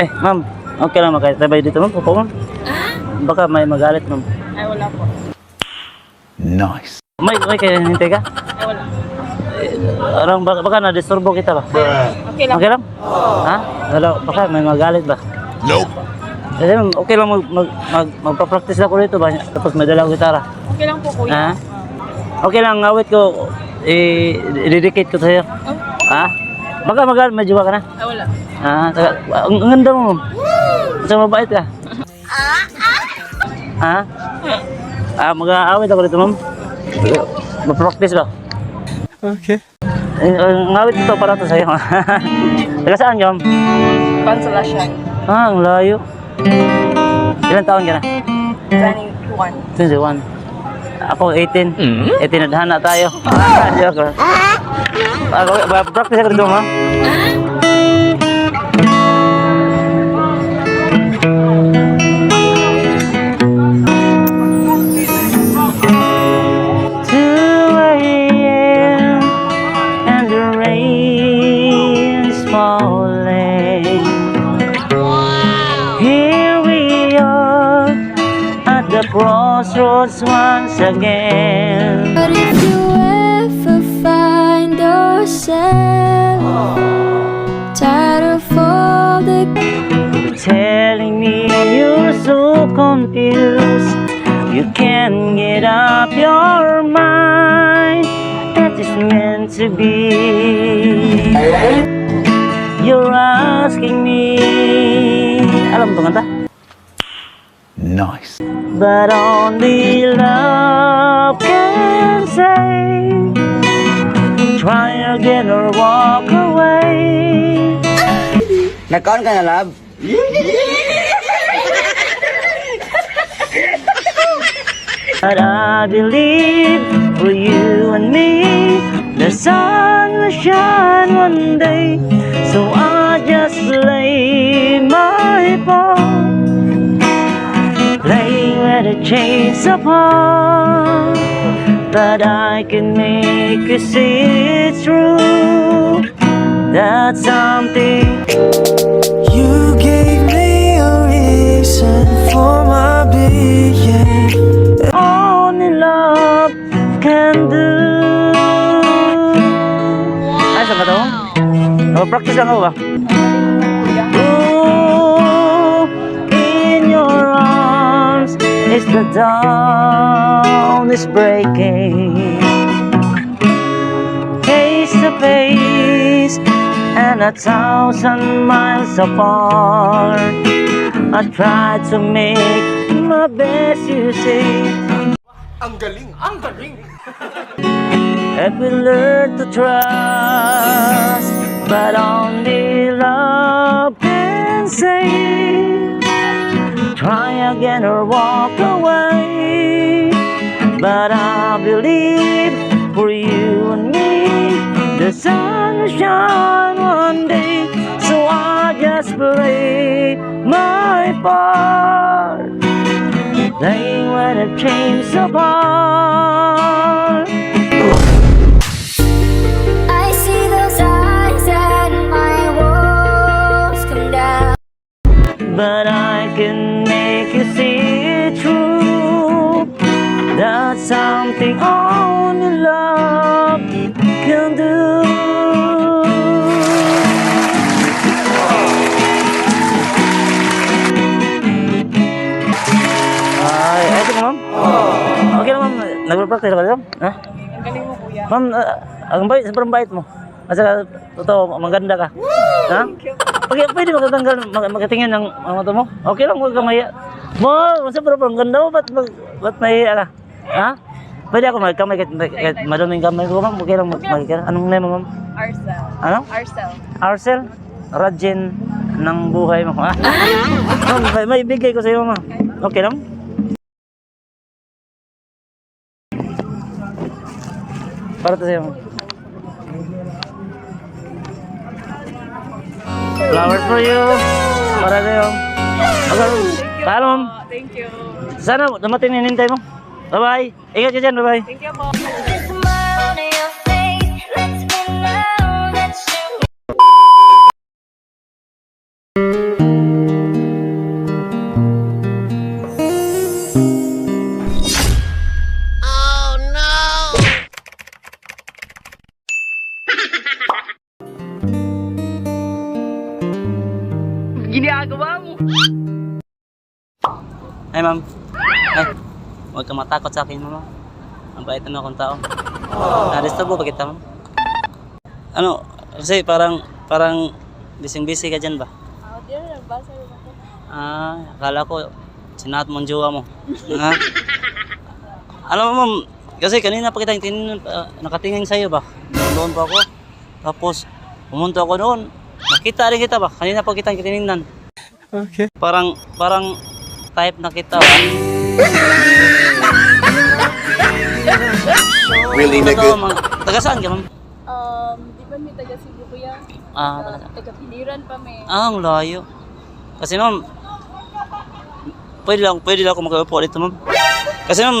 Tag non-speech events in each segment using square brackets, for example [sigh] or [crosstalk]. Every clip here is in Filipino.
eh, ma'am. Okay lang makaitabay dito, ma'am. Pupo, ma'am. Baka may magalit, ma'am. Ay, wala po. Nice. May, may kaya hintay ka? Ay, wala. Arang baka, baka na-disturbo kita ba? Okay lang. Okay lang? Ha? Wala, baka may magalit ba? Nope. Kasi ma'am, okay lang mag, mag, mag, magpa-practice ako dito ba? Tapos may dala gitara. Okay lang po, kuya. Ha? Okay lang, awit ko, i-dedicate ko sa'yo. Oh, Ha? Baka magalit, medyo ba ka na? ay, wala. Ah, taga, ang, ang ganda mo. Sa mabait ka. Ha? Ah, mag-aawit ako dito, ma'am. Mag-practice ba? Okay. Ang awit ito para to sa'yo. [laughs] Taga saan ka, ma'am? Consolation. Ah, ang layo. Ilan taon ka na? 21. 21. Ako 18. 18 na tayo. Ah, joke. Aku praktis kerja mah. crossroads once again. Yourself tired of all the Telling me you're so confused. You can't get up your mind that is meant to be. You're asking me. Alam mo kanta? Nice. But only love can say Try again or walk away. Nagkaon ka na, love? But I believe for you and me The sun will shine one day. So I just play my part Playing where the chains apart But I can make you see it's true That's something You gave me a reason for my being. only love can do. Ay, saan ka to? Oh, practice lang ako ba? Arms is the dawn is breaking. Face to face and a thousand miles apart. I tried to make my best, you see. Ang galing! Ang galing! And we learn to trust, but only love can save. Try again or walk away, but I believe for you and me, the sun will shine one day. So I just play my part, playing when it changes apart. I see those eyes and my walls come down. But I can That's something only love can do. Ay, eto na ma'am? Okay na ma'am, nagpa-practice ka ma'am? Ha? Ang galing mo, kuya. Ma'am, ang bait, sobrang bait mo. At saka, totoo, maganda ka. Ha? Pwede, pwede makatanggal, mag, ng mga mata mo? Okay lang, huwag ka mahiya. Mo, sobrang ganda mo, ba't, ba't, ba't mahiya ka? Ha? Pwede ako magkamay kahit, kahit maduming kamay ko, ma'am. Okay lang, mag ka. Anong name mo, ma'am? Arcel. Ano? Arcel. Arcel? Rajin ng buhay mo. Ha? [laughs] Ma'am, may, bigay ko sa iyo, ma'am. Okay lang? Para to sa iyo, ma'am. Flowers for you. Para sa iyo. Okay. Paano, ma'am? Thank you. Sana dumating hinintay mo. bye bye anh em chơi chân bye bye Gini aku mau. Hey, Mam. Hey. Huwag ka matakot sa akin, ma'am. Ang bait naman akong tao. Na-disturb ba kita, ma'am? Ano, kasi parang, parang bising-busy ka dyan ba? Ah, di na nabasa rin ako. Ah, akala ko, sinat mong jowa mo. ha? Alam mo, ma'am, kasi kanina pa kita tinin, uh, nakatingin sa'yo ba? Doon pa ako. Tapos, pumunta ako doon. Nakita rin kita ba? Kanina pa kita tinignan. Okay. Parang, parang type na kita Really, Ano, nigga? ma'am? Taga saan ka, ma'am? Um, di ba may taga Cebu kuya? Ah, Taga, taga- taga Piliran pa may. Ah, ang layo. Kasi ma'am, pwede lang, pwede lang ako makaupo dito ma'am. Kasi ma'am,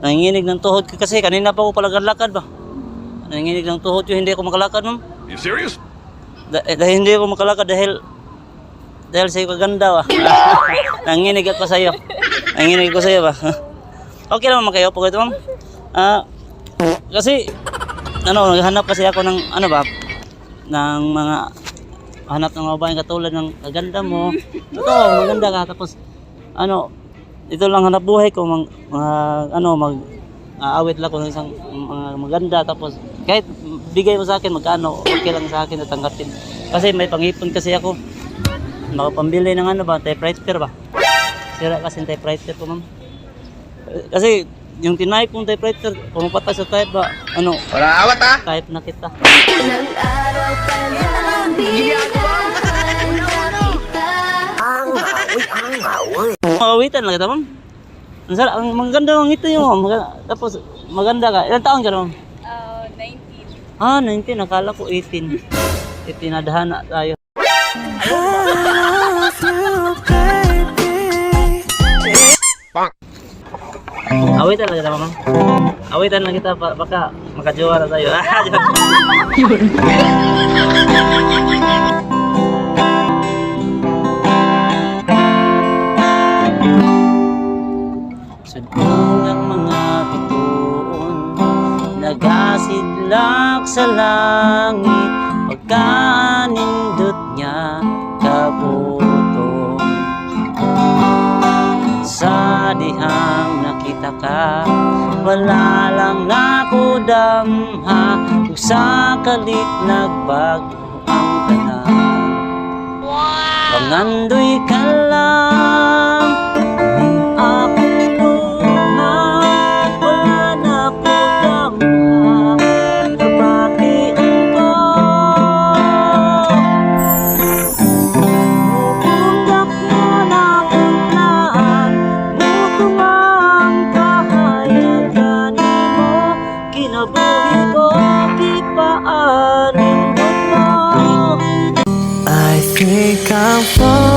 nanginginig ng tuhod ko kasi kanina pa ako palagad-lakad ba? Nanginginig ng tuhod ko, hindi ako makalakad ma'am. You serious? Da- eh, dahil hindi ako makalakad dahil dahil sa iyo kaganda ba? [laughs] nanginginig ako sa iyo. Nanginginig ako sa iyo ba? [laughs] okay lang makaupo ko ito ma'am. Ah, kasi ano, naghanap kasi ako ng ano ba? ng mga hanap ng mga babaeng katulad ng kaganda mo. Totoo, maganda ka. Tapos, ano, ito lang hanap buhay ko, mga, mga ano, mag, aawit lang ko ng isang mga maganda. Tapos, kahit bigay mo sa akin, magkano, okay lang sa akin, natanggapin. Kasi may pangipon kasi ako. Makapambili ng ano ba, typewriter ba? Sira kasi typewriter ko, ma'am. Kasi, yung tinaype kong typewriter, pumapatay sa type ba, ano, Wala awat ha? type na kita. Ilang araw pa lang Mawitan lang kita, ma'am. Ang sarap, ang maganda ang ngiti mo. Maganda, tapos, maganda ka. Ilang taon ka, ma'am? Ah, 19. Ah, 19. Nakala ko 18. 18 na dahana tayo. Awitan lang kita, ma'am. Awitan lang kita, ba- baka makajowa na tayo. [laughs] Ah, joke. Sudong ang mga bituon Nagasidlak sa langit Pagkanindot nakita ka Wala lang nakudamha Kung sa kalit nagbago ang tanan Pangandoy ka I'll fall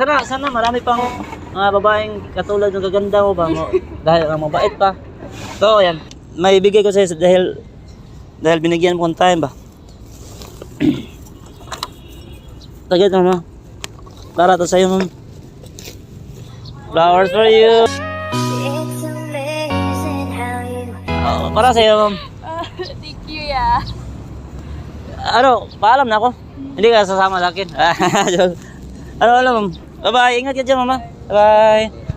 sana, sana marami pang mga babaeng katulad ng gaganda mo ba mo [laughs] dahil ang mabait pa. So, ayan. May bigay ko sa'yo dahil dahil binigyan mo ng time ba? Tagad mo, ma'am. Para to sa'yo, ma'am. Flowers for you. Oh, para sa'yo, ma'am. Ah, [laughs] thank you, ya. Ano, paalam na ako. Hindi ka sasama sa akin. [laughs] ano, ano, ma'am. Bye-bye. Ingat ka dyan, mama. Bye-bye.